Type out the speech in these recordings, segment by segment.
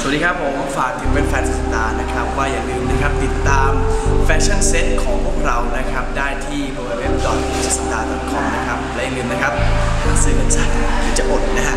สวัสดีครับผมฝากถึงเป็นแฟนสตาร์นะครับ ว่าอย่าลืมนะครับติดตามแฟชั่นเซ็ตของพวกเรานะครับ ได้ที่ www.star.com นะครับ และอย่าลืมนะครับหาซื้อกันซะเดี๋ยวจะอดนะฮะ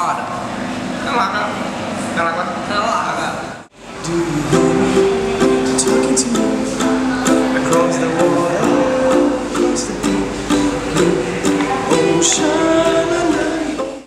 อดอะน่ารักอะน่ารักว่าน่ารักอะ Do you hear me talking to me across the water, across the deep blue ocean?